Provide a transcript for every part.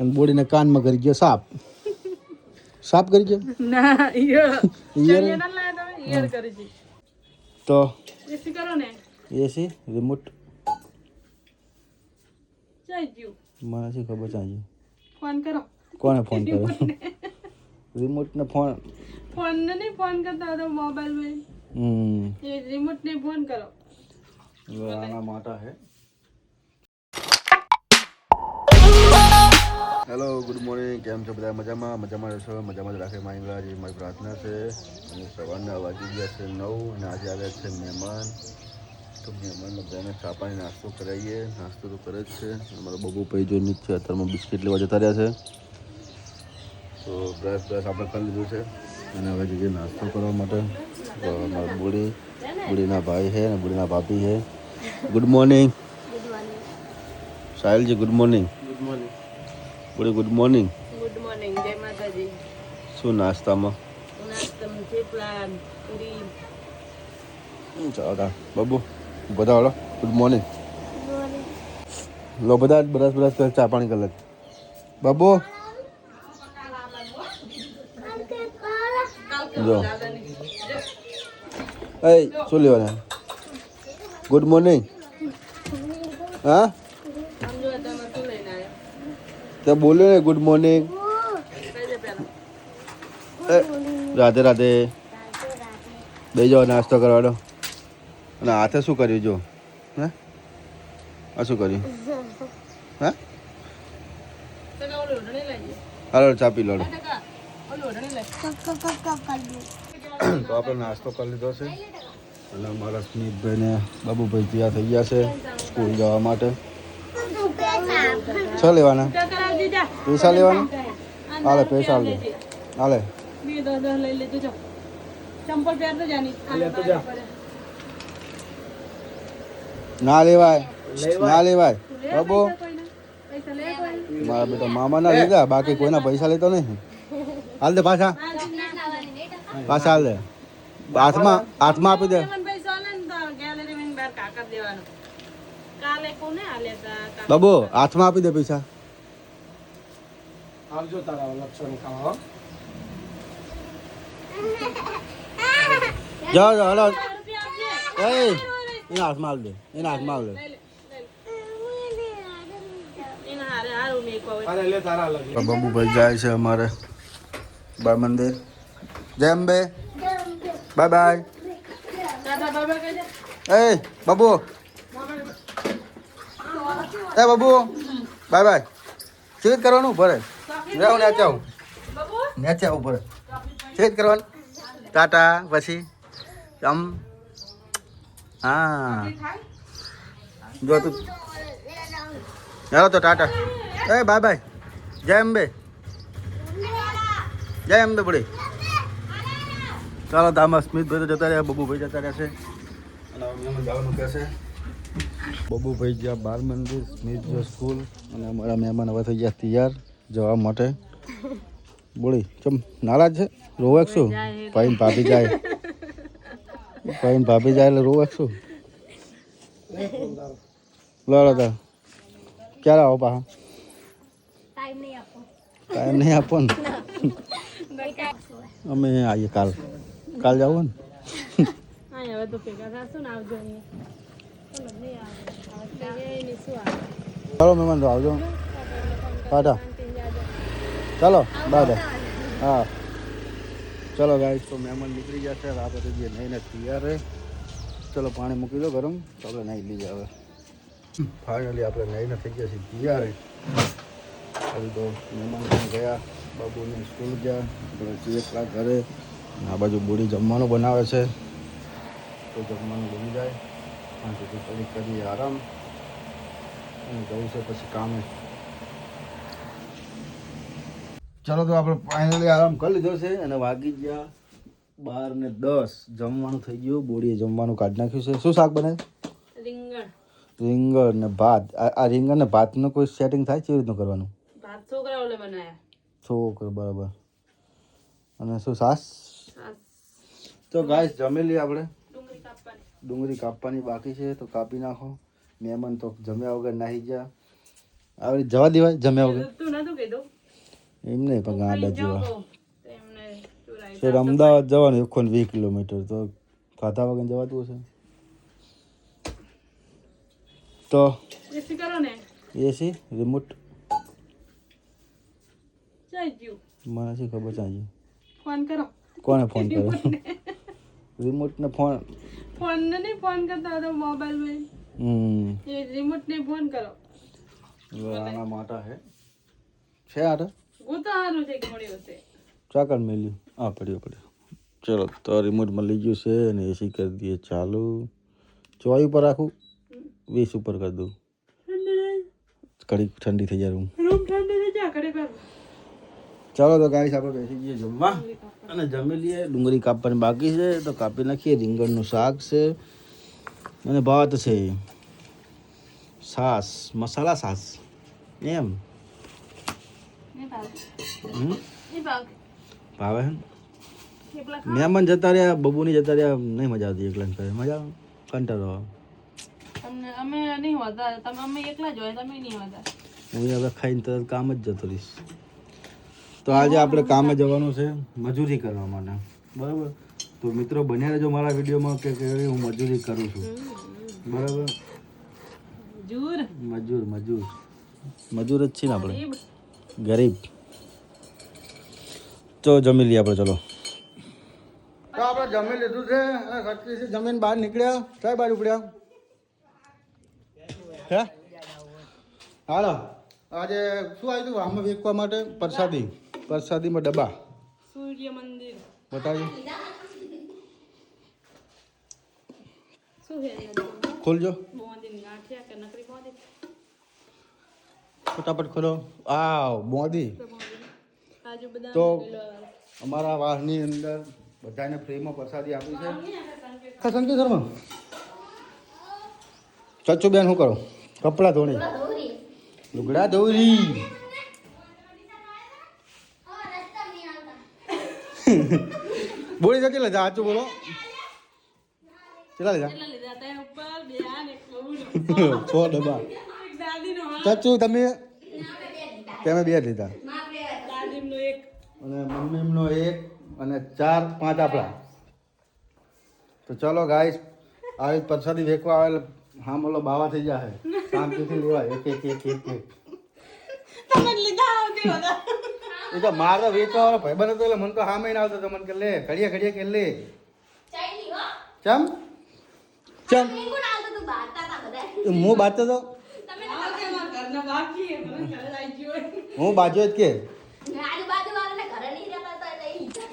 અને બોડીને કાનમાં કરી ગયો સાપ સાપ કરી ગયો ના ઈયર ઈયર કરી જી તો એસી કરો ને એસી રિમોટ ચાજ્યું મને શું ખબર ચાજ્યું ફોન કરો કોને ફોન કર્યો રિમોટ ને ફોન ફોન ને નહીં ફોન કરતા તો મોબાઈલ મે હમ એ રિમોટ ને ફોન કરો આના મોટા હે હેલો ગુડ મોર્નિંગ કેમ છો બધા? મજામાં? મજામાં રહેશો? મજામાં જ રાખે માંગલાજી મારી પ્રાર્થના છે. અને સવારના વાગી ગયા છે નવ અને આજે આવ્યા છે મહેમાન. તો મહેમાન બધાને ચા પાણી નાસ્તો કરાવીએ. નાસ્તો તો કરે જ છે. અમારો બબુ પૈ જો નીચે અત્યારમાં બિસ્કિટ લેવા જતા રહ્યા છે. તો બ્રશ બ્રશ આપણે કરી લીધું છે. અને હવે જઈએ નાસ્તો કરવા માટે. મારા બુડી બુડીના ભાઈ છે અને બુડીના ભાભી છે. Good morning સાહિલજી good morning good morning good good morning good morning જય માતાજી. શું નાસ્તામાં? નાસ્તામાં થેપલા પૂરી. ચાલો બાબુ બધા વાળો ગુડ મોર્નિંગ લો બધા બ્રશ બ્રશ કર ચા પાણી કલાક બાબુ. જો. એ શું લેવાના? ગુડ મોર્નિંગ હા? તે બોલ્યો ને ગુડ મોર્નિંગ રાધે રાધે. બે જાઓ નાસ્તો કરવાનો. અને હાથે શું કર્યું જો? હે? આ શું કર્યું? હે? હાલો ચા પી લો. તો આપણે નાસ્તો કરી લીધો છે. અને અમારા સ્મિતભાઈને બાબુભાઈ તૈયાર થઈ ગયા છે સ્કૂલ જવા માટે. છ લેવાના? પૈસા લેવાના? હાલે પૈસા લે. હાલે. બે દસ દસ લઈ લેજો જો. ચંપલ પહેરતો જાની. ના લેવાય. ના લેવાય. બાબુ. પૈસા લે કોઈ મારા બેટા મામાના લીધા બાકી કોઈના પૈસા લેતો નહીં. હાલ દે પાછા. પાછા હાલ દે. હાથમાં હાથમાં આપી દે. મને પૈસા આલે ને તો ગેલેરી માં બહાર કાકા દેવાનો. કાલે કોને આલે તા કા- બાબુ હાથમાં આપી દે પૈસા. આવજો તારા લક્ષણ ખાવા જાઓ જાઓ હલો. એ એના હાથ માલ દે એના હાથ માલ દે. બાબુભાઈ જાય છે અમારે. બાર મંદિર. જય અંબે. Bye bye. એ બાબુ. એ બાબુ. Bye bye. શું કરવાનું ભરે. આવું બાબુ, નેચે આવું ભરે કરવાનું. ટાટા પછી આમ હા. જો તું. ચાલો તો ટાટા. એ બાય બાય. જય અંબે. જય અંબે બુડી. ચાલો તો આમાં સ્મિતભાઈ તો જતા રહ્યા બબુભાઈ જતા રહ્યા છે. અને હવે મહેમાન જવાનું બબુભાઈ ગયા બાર મંદિર સ્મિત જો સ્કૂલ અને અમારા મહેમાન હવે થઈ ગયા તૈયાર. જવા માટે. બોલી ચમ નારાજ છે? રોવે શું? ભાઈ ભાભી જાય. ભાઈ ભાભી જાય એટલે રોવે શું? લડો તો ક્યારે આવો પા ટાઈમ નહીં આપો. ને? અમે આવીએ કાલ. કાલ જવું ને? હવે તો ભેગા થશું ને આવજો અહીંયા. ચલો, મહેમાન આવજો. ટાટા. ચાલો બાય હા. ચલો ગાઈસ તો મહેમાન નીકળી જશે આ બધું જે નહીં તૈયાર રહે ચલો, પાણી મૂકી દો ગરમ. તો નહીં લઈ આવે ફાઇનલી આપણે નહીં થઈ ગયા છીએ તૈયાર. હજી તો મહેમાન ગયા. બાબુને સ્કૂલ ગયા. આપણે એકલા ઘરે. આ બાજુ બુડી જમવાનું બનાવે છે. તો જમવાનું બની જાય. ત્યાં સુધી કરી આરામ. અને જવું છે પછી કામે. ચાલો તો આપણે ફાઇનલી આરામ કરી લીધો છે અને વાગી ગયા બાર ને દસ. જમવાનું થઈ ગયું બોડીએ જમવાનું કાઢી નાખ્યું છે. શું શાક બને? રીંગણ. રીંગણ ને ભાત. આ રીંગણ ને ભાતનું કોઈ સેટિંગ થાય કેવી રીતનું કરવાનું? ભાત છોકરા ઓલે બનાયા. છોકરો બરાબર. અને શું સાસ સાસ, તો ગાઈસ જમી લઈએ આપણે. ડુંગળી કાપવાની. બાકી છે તો કાપી નાખો. મહેમાન તો જમ્યા વગર નાહી ગયા. આવી જવા દેવાય જમ્યા વગર. તું નતું કીધું? એમ નહીં પણ ગાડા જેવા. તો એમને ચોરાઈ સર અમદાવાદ જવાનું એકો વીસ કિલોમીટર તો ખાધા વગર જવાતું હશે? તો એસી કરો ને. એસી રિમોટ જઈ ગયું મને શી ખબર ચાહી ફોન કરો. કોને ફોન કર્યો? રિમોટ ને. Phone phone? ને નહીં ફોન કરતા તો મોબાઈલમાં. હમ. એ રિમોટ ને ફોન કરો. હવે આના માટા હે. છે આટા ગોતો સારું છે કે મળ્યો છે. ચાકર મેલ્યું. આ પડ્યો પડ્યો. ચલો તો રિમોટ મળી ગયું છે અને એસી કરી દઈએ ચાલુ. ચોઈ ઉપર રાખું? વીસ ઉપર કરી દઉં. કડી ઠંડી થઈ જાય રૂમ રૂમ ઠંડી થઈ જાય ઘરે ચાલો તો ગાઈસ આપણે બેસી જઈએ જમવા. અને જમી લઈએ. ડુંગળી કાપવાની બાકી છે તો કાપી નાખીએ. રીંગણનું શાક છે. અને ભાત છે. સાસ મસાલા સાસ. એમ. ભાવે? મહેમાન જતા રહ્યા બબુની જતા રહ્યા નહીં મજા આવતી એકલા કરે મજા આવે? કંટાળો આવે. અમે નહીં હોતા તમે અમે એકલા જ હોય તમે નહીં હોતા. હું હવે ખાઈને તરત કામ જ જતો રહીશ. તો આજે આપણે કામે જવાનું છે મજૂરી કરવા માટે. બરાબર? તો મિત્રો બન્યા રહેજો મારા વિડીયોમાં કે કેવી હું મજૂરી કરું છું. બરાબર? જૂર. મજૂર મજૂર. મજૂર જ છીએ ને આપણે. ગરીબ. તો જમી લઈએ આપણે ચલો. તો આપણે જમી લીધું છે ખર્ચી જમીન બહાર નીકળ્યા. કઈ બાજુ ઉપડ્યા. હે? હાલો. આજે શું આવ્યું હતું? આમાં વેચવા માટે? પ્રસાદી. પ્રસાદીમાં ડબ્બા. સૂર્ય મંદિર. બતાવી ખોલજો મોદી ગાંઠિયા કે નકરી મોદી ફટાફટ ખોલો. આ મોદી. તો અમારા વાસની અંદર બધાને ફ્રીમાં પ્રસાદી આપી છે. હા સંકેત શર્મા. ચચ્ચુ બેન શું કરો? કપડાં ધોણી. લુગડા ધોરી. બોલી કેટલા લીધા? સાચું બોલો. કેટલા લીધા? કેટલા લીધા? ત્રણ ઉપર બે ને એક છ ડબ્બા. ચચ્ચુ તમે? તમે બે લીધા. અને મમ્મીનો એક અને ચાર પાંચ આપણા. તો ચલો ગાઈસ આવી પરસાદી વેચવા આવે હા બોલો બાવા થઈ જાય શાંતિથી લેવા એક એક એક એક એ તો મારે વેચવા વાળો ભાઈ હતો એટલે મને તો હા મહિના આવતો તો મને કે લે ઘડીએ ઘડીએ કે લે. ચમ? ચમ. હું બાતો તો હે, બાજુ જ કે?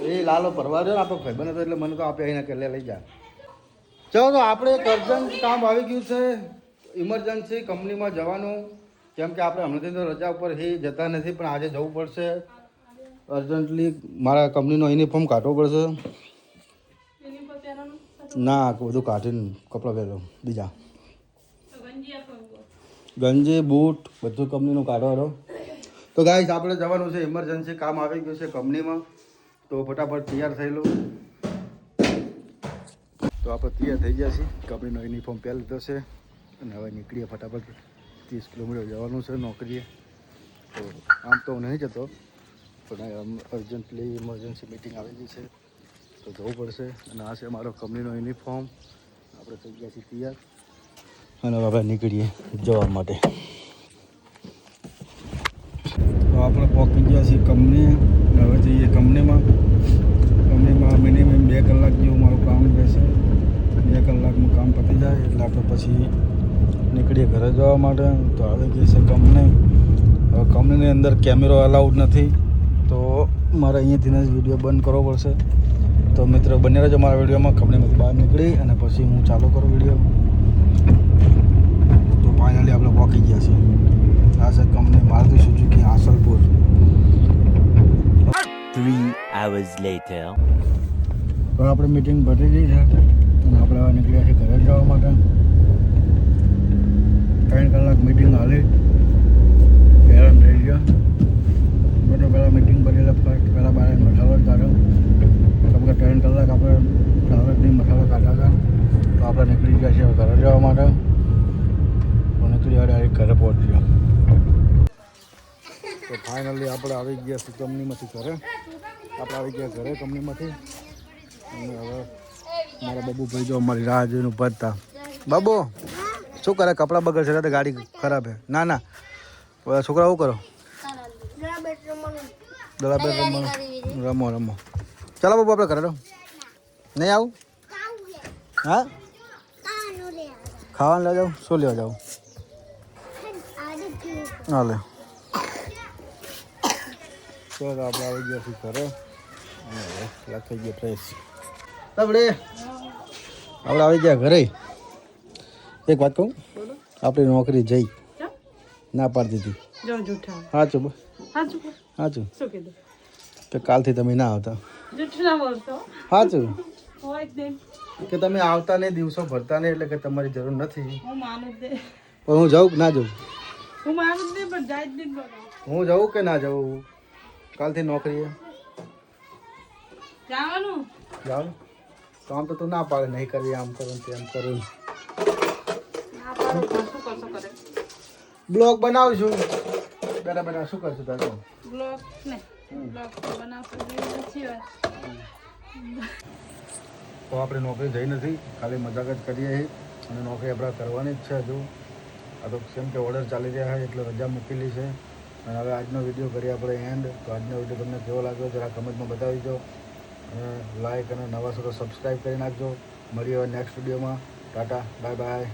એ લાલો પરવા દો ને આપણો ભાઈ હતો એટલે મને તો આપે અહીંના કે લઈ જા. ચલો તો આપણે એક અર્જન્ટ કામ આવી ગયું છે. ઇમરજન્સી કંપનીમાં જવાનું. કેમ કે આપણે હમણાંથી તો રજા ઉપર એ જતા નથી પણ આજે જવું પડશે. અર્જન્ટલી મારા કંપનીનો યુનિફોર્મ કાઢવો પડશે. ના બધું કાઢીને કપડાં પહેરો. બીજા તો ગંજી આપો એમ કહો. ગંજી, બૂટ, બધું કંપનીનું કાઢવાનો તો ગાઈસ આપણે જવાનું છે ઇમરજન્સી કામ આવી ગયું છે કંપનીમાં. તો ફટાફટ તૈયાર થયેલું તો આપણે તૈયાર થઈ ગયા છીએ. કંપનીનો યુનિફોર્મ પહેરી લીધો છે. અને હવે નીકળીએ ફટાફટ ત્રીસ કિલોમીટર જવાનું છે નોકરીએ. તો આમ તો હું નહીં જતો, પણ અર્જન્ટલી ઇમરજન્સી મિટિંગ આવી ગઈ છે. તો જવું પડશે. અને આ છે મારો કંપનીનો યુનિફોર્મ આપણે થઈ ગયા છીએ તૈયાર. અને હવે નીકળીએ જવા માટે. તો આપણે પહોંચી ગયા છીએ કંપની હવે જઈએ કંપનીમાં. કંપનીમાં મિનિમમ બે કલાક જેવું મારું કામ રહેશે. બે કલાકનું કામ પતી જાય એટલે આપણે પછી નીકળીએ ઘરે જવા માટે. તો આવી ગઈ છે કંપની. હવે કંપનીની અંદર કેમેરો અલાઉડ નથી. તો મારે અહીંયાથી જ વીડિયો બંધ કરવો પડશે. તો મિત્રો બને રહેજો મારા વિડીયોમાં. કંપનીમાંથી બહાર નીકળી અને પછી હું ચાલુ કરું વીડિયો ફાઇનલી આપણે પહોંચી ગયા છીએ. આ છે company Maruti Suzuki Asalpur. Three hours later તો આપણે મીટિંગ પતી ગઈ છે. અને આપણે હવે નીકળ્યા છીએ ઘરે જવા માટે. ત્રણ કલાક મીટિંગ હાલી. હેરાન થઈ ગયા. બધો પહેલાં મીટિંગ પતી એટલે ફર્સ્ટ પહેલાં બારે મસાલો કાઢ્યો. કેમ કે ત્રણ કલાક આપણે ટ્રાવેલની મસાલો કાઢ્યા હતા. તો આપણે નીકળી ગયા છીએ ઘરે જવા માટે. તો નીકળી ડાયરેક્ટ ઘરે પહોંચ્યો. તો ફાઇનલી આપણે આવી ગયા છીએ કંપનીમાંથી ઘરે. આપણે આવી ગયા ઘરે કંપનીમાંથી. અને હવે મારા બાબુભાઈ જો અમારી રાહ જોઈને ઊભા હતા બાબુ શું કરે? કપડાં બગડ છે તો ગાડી ખરાબ છે. ના ના. છોકરા શું કરો? બરાબર રમવાનું રમો રમો. ચાલો બાબુ આપણે ઘરે રહો. નહીં આવું? હા? ખાવાનું લેવા જાઉં શું લેવા જાઉં હા લે ચાલો આપણે આવી ગયા છીએ ઘરે. અને પેલા થઈ ગયા ફ્રેશ આપણે આપણે આવી ગયા ઘરે. એક વાત કહું? આપણી નોકરી જઈ? ના પાડી દીધી. જો જૂઠા સાચું બસ સાચું કે કાલથી તમે ના આવતા. જૂઠું ના સાચું કે તમે આવતા નહીં દિવસો ભરતા નહીં એટલે કે તમારી જરૂર નથી. પણ હું જાઉં કે ના જાઉં? હું માનું હું જવું કે ના જવું? કાલથી નોકરીએ જવાનું? તો આમ તો તું ના પાડે નહીં કરી આમ કરું તેમ કરું. બ્લોગ બનાવશું. બેટા બેટા શું કરશું તારે? બ્લોગ ને બ્લોગ જેવી તો આપણે નોકરી જઈ નથી ખાલી મજાક જ કરીએ અને નોકરી આપણે કરવાની જ છે હજુ. આ તો કેમ કે ઓર્ડર ચાલી રહ્યા છે એટલે રજા મૂકેલી છે. અને હવે આજનો વીડિયો કરીએ આપણે એન્ડ તો આજનો વીડિયો તમને કેવો લાગ્યો જરા કમેન્ટમાં બતાવી દો અને લાઈક અને નવા છો તો સબસ્ક્રાઈબ કરી નાખજો. મળીએ હવે નેક્સ્ટ વિડીયોમાં ટાટા બાય બાય